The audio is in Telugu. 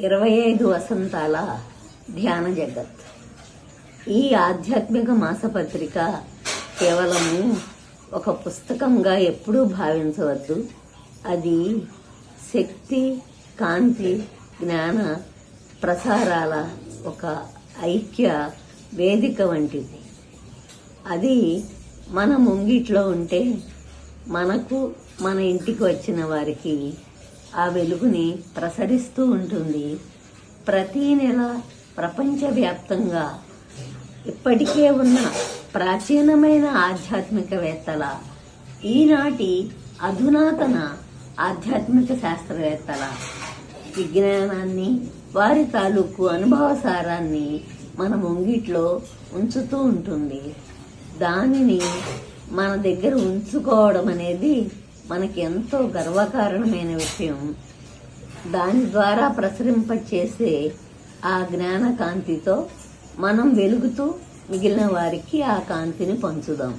ఇరవై ఐదు వసంతాల ధ్యాన జగత్. ఈ ఆధ్యాత్మిక మాసపత్రిక కేవలము ఒక పుస్తకంగా ఎప్పుడూ భావించవద్దు. అది శక్తి కాంతి జ్ఞాన ప్రసారాల ఒక ఐక్య వేదిక వంటిది. అది మన ముంగిట్లో ఉంటే మనకు మన ఇంటికి వచ్చిన వారికి ఆ వెలుగుని ప్రసరిస్తూ ఉంటుంది. ప్రతీ నెల ప్రపంచవ్యాప్తంగా ఇప్పటికే ఉన్న ప్రాచీనమైన ఆధ్యాత్మికవేత్తల ఈనాటి అధునాతన ఆధ్యాత్మిక శాస్త్రవేత్తల విజ్ఞానాన్ని వారి తాలూకు అనుభవ సారాన్ని మన ముంగిట్లో ఉంచుతూ ఉంటుంది. దానిని మన దగ్గర ఉంచుకోవడం అనేది మనకి ఎంతో గర్వకారణమైన విషయం. దాని ద్వారా ప్రసరింపచేసే ఆ జ్ఞాన కాంతితో మనం వెలుగుతూ మిగిలిన వారికి ఆ కాంతిని పంచుదాం.